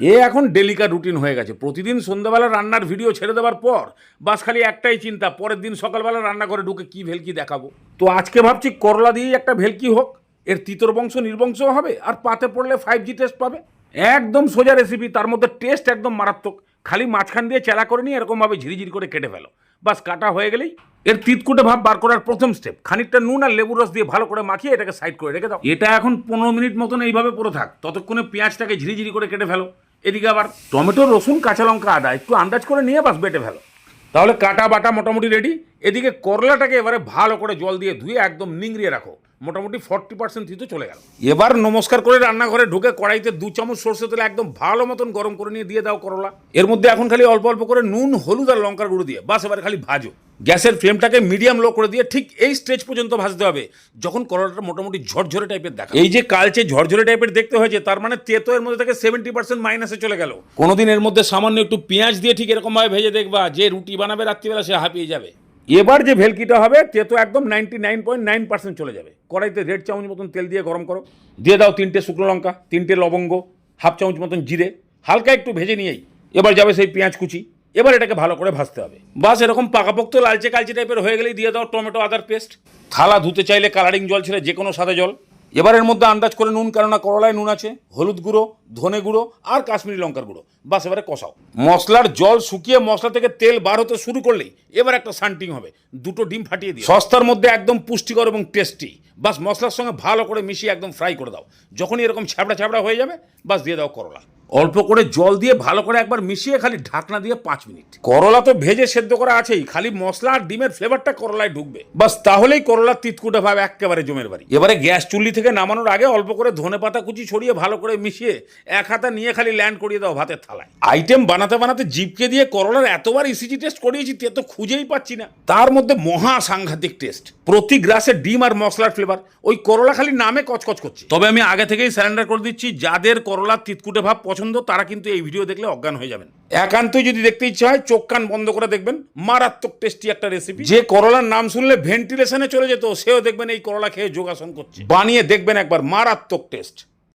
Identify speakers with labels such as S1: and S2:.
S1: এ এখন ডেলিকা রুটিন হয়ে গেছে। প্রতিদিন সন্ধ্যাবেলা রান্নার ভিডিও ছেড়ে দেওয়ার পর বাস খালি একটাই চিন্তা, পরের দিন সকালবেলা রান্না করে ঢুকে কি ভেলকি দেখাবো? তো আজকে ভাবছি করলা দিয়েই একটা ভেলকি হোক, এর তিতর বংশ নির্বংশ হবে, আর পাতে পড়লে ফাইভ জি টেস্ট পাবে। একদম সোজা রেসিপি তার মধ্যে টেস্ট একদম মারাত্মক। খালি মাঝখান দিয়ে চেলা করে নিয়ে এরকমভাবে ঝিরিঝিরি করে কেটে ফেলো। বাস কাটা হয়ে গেলেই এর তিতকুটে ভাব বার করার প্রথম স্টেপ খানিকটা নুন আর লেবুর রস দিয়ে ভালো করে মাখিয়ে এটাকে সাইড করে রেখে দাও। এটা এখন পনেরো মিনিট মতন এইভাবে পড়ে থাক। ততক্ষণে পেঁয়াজটাকে ঝিরিঝিরি করে কেটে ফেলো। এদিকে আবার টমেটো, রসুন, কাঁচা লঙ্কা আদা, একটু আন্দাজ করে নিয়ে বাস বেটে ফেলো। তাহলে কাটা বাটা মোটামুটি রেডি এদিকে করলাটাকে এবারে ভালো করে জল দিয়ে ধুয়ে একদম নিংড়িয়ে রাখো। মোটামুটি ফর্টি পার্সেন্ট থিতে চলে গেল। এবার নমস্কার করে রান্নাঘরে ঢুকে কড়াইতে দু চামচ সর্ষে তেল একদম ভালো মতন গরম করে নিয়ে দিয়ে দাও করলা। এর মধ্যে এখন খালি অল্প অল্প করে নুন, হলুদ আর লঙ্কার গুঁড়ো দিয়ে। বাস, এবারে খালি ভাজো। গ্যাসের ফ্লেমটাকে মিডিয়াম লো করে দিয়ে ঠিক এই স্টেজ পর্যন্ত ভাজতে হবে। যখন করলাটা মোটামুটি ঝরঝরে টাইপের দেখা। এই যে কালচে ঝরঝরে টাইপের দেখতে হয়েছে, তার মানে তেতো এর মধ্যে থেকে সেভেন্টি পার্সেন্ট মাইনাসে চলে গেল। কোনোদিন এর মধ্যে সামান্য একটু পেঁয়াজ দিয়ে ঠিক এরকমভাবে ভেজে দেখবা, যে রুটি বানাবে রাত্রিবেলা সে হাঁপিয়ে যাবে। এবার যে ভেলকিটা হবে তেতো একদম ninety nine point nine percent চলে যাবে। কড়াইতে রেড চামচ মতন তেল দিয়ে গরম করো। দিয়ে দাও তিনটে শুকনো লঙ্কা, তিনটে লবঙ্গ হাফ চামচ মতন জিরে, হালকা একটু ভেজে নিয়েই। এবার যাবে সেই পেঁয়াজ কুচি। এবার এটাকে ভালো করে ভাজতে হবে। বাস এরকম পাকাপোক্ত লালচে কালচে টাইপের হয়ে গেলেই দিয়ে দাও টমেটো আদার পেস্ট থালা ধুতে চাইলে কালারিং জল ছেড়ে যে কোনো সাদা জল। এবার এর মধ্যে আন্দাজ করে নুন, কেননা করলায় নুন আছে, হলুদ গুঁড়ো, ধনে গুঁড়ো আর কাশ্মীরি লঙ্কার গুঁড়ো। বাস এবারে কষাও। মশলার জল শুকিয়ে মশলা থেকে তেল বার হতে শুরু করলেই এবার একটা সান্টিং হবে। দুটো ডিম ফাটিয়ে দিই সস্তার মধ্যে একদম পুষ্টিকর এবং টেস্টি। বাস মশলার সঙ্গে ভালো করে মিশিয়ে একদম ফ্রাই করে দাও। যখনই এরকম ছ্যাবড়া ছ্যাবড়া হয়ে যাবে, বাস দিয়ে দাও করলা। অল্প করে জল দিয়ে ভালো করে একবার মিশিয়ে খালি ঢাকনা দিয়ে পাঁচ মিনিট। করলা তো ভেজে সেদ্ধ করা আছেই খালি মশলা আর ডিমের ফ্লেভারটা করলায় ঢুকবে। বাস তাহলেই করলার তিতকুটে ভাব একেবারে জমের বাড়ি। এবারে গ্যাস চুল্লি থেকে নামানোর আগে অল্প করে ধনে পাতা কুচি ছড়িয়ে ভালো করে মিশিয়ে এক হাতা নিয়ে খালি ল্যান্ড করিয়ে দাও ভাতের থালায়। আইটেম বানাতে বানাতে জিপকে দিয়ে করলার এতবার ইসিজি টেস্ট করিয়েছি তে তো খুঁজেই পাচ্ছি না। তার মধ্যে মহা সাংঘাতিক টেস্ট প্রতি গ্রাসে ডিম আর মশলার ফ্লেভার ওই করলা খালি নামে কচকচ করছে। তবে আমি আগে থেকেই স্যারেন্ডার করে দিচ্ছি যাদের করলার তিতকুটে ভাব পছন্দ তারা কিন্তু এই ভিডিও দেখলে অজ্ঞান হয়ে যাবেন। একান্তই যদি দেখতে ইচ্ছা হয় চোখ কান বন্ধ করে দেখবেন। মারাত্মক টেস্টি একটা রেসিপি যে করলার নাম শুনলে ভেন্টিলেশনে চলে যেত সেও দেখবেন এই করলা খেয়ে যোগাসন করছে। বানিয়ে দেখবেন একবার মারাত্মক টেস্ট